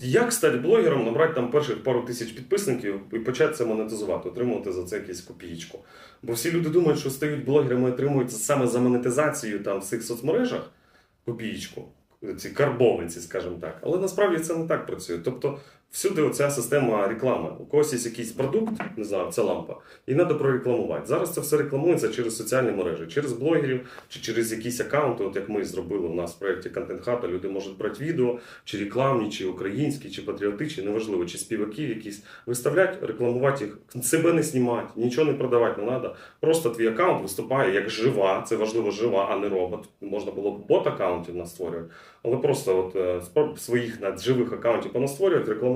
Як стати блогером, набрати там перших пару тисяч підписників і почати це монетизувати, отримувати за це якісь копієчку. Бо всі люди думають, що стають блогерами і отримують саме за монетизацію там в цих соцмережах копієчку, ці карбованці, скажімо так. Але насправді це не так працює. Тобто всюди оця система реклами. У когось є якийсь продукт, не знаю, це лампа, і треба прорекламувати. Зараз це все рекламується через соціальні мережі, через блогерів чи через якісь аккаунти, от як ми зробили у нас в проєкті Контент Хата. Люди можуть брати відео, чи рекламні, чи українські, чи патріотичні, неважливо, чи співаків якісь виставляти, рекламувати їх, себе не знімати, нічого не продавати не треба. Просто твій аккаунт виступає як жива, це важливо жива, а не робот. Можна було б бот аккаунтів настворювати, але просто от е, своїх живих аккаунтів понастворювати, рекламувати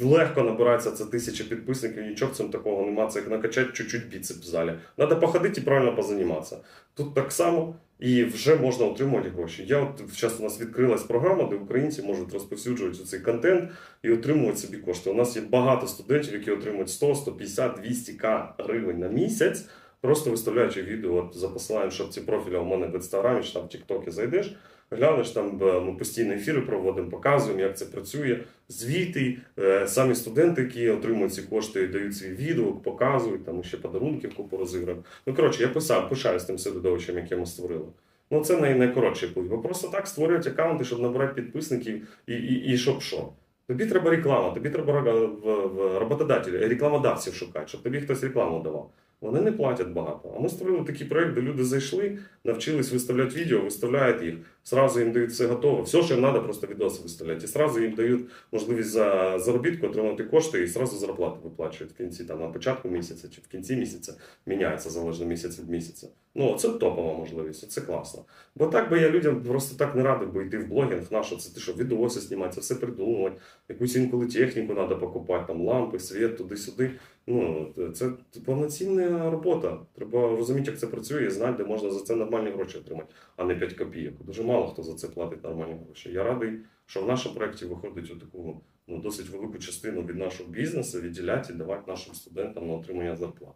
Легко набирається це тисяча підписників, нічого в цьому такого нема. Це як накачати чуть-чуть біцеп в залі. Треба походити і правильно позаніматися. Тут так само і вже можна отримувати гроші. Я от зараз у нас відкрилась програма, де українці можуть розповсюджувати цей контент і отримувати собі кошти. У нас є багато студентів, які отримують 100, 150, 200 к гривень на місяць, просто виставляючи відео от, за посиланням шапці профіля у мене в інстаграмі чи там в Тіктокі зайдеш. Глянеш там, е, ми постійно ефіри проводимо, показуємо, як це працює. Звіти, е, самі студенти, які отримують ці кошти, дають свій відгук, показують, там ще подарунки купу розіграємо. Ну коротше, я писав, пишаюсь тим середовищем, яке ми створили. Ну це най, найкоротший путь. Бо просто так створюють аккаунти, щоб набирати підписників і, і, і щоб що. Тобі треба реклама, тобі треба в, рекламодавців шукати, щоб тобі хтось рекламу давав. Вони не платять багато. А ми створили такий проект, де люди зайшли, навчились виставляти відео, виставляють їх, сразу їм дають все готове. Все, що їм треба, просто відоси виставляти. І сразу їм дають можливість за заробітку отримати кошти і сразу зарплату виплачують в кінці, там на початку місяця чи в кінці місяця міняється залежно місяць від місяця. Ну це топова можливість, це класно. Бо так би я людям просто так не радив би йти в блогінг, на що це ти що відоси знімати, це все придумувати. Якусь інколи техніку треба покупати, там лампи, світ, туди-сюди. Ну, це повноцінна робота. Треба розуміти, як це працює, і знати, де можна за це нормальні гроші отримати, а не 5 копійок. Дуже мало хто за це платить нормальні гроші. Я радий, що в нашому проєкті виходить таку ну, досить велику частину від нашого бізнесу відділяти і давати нашим студентам на отримання зарплат.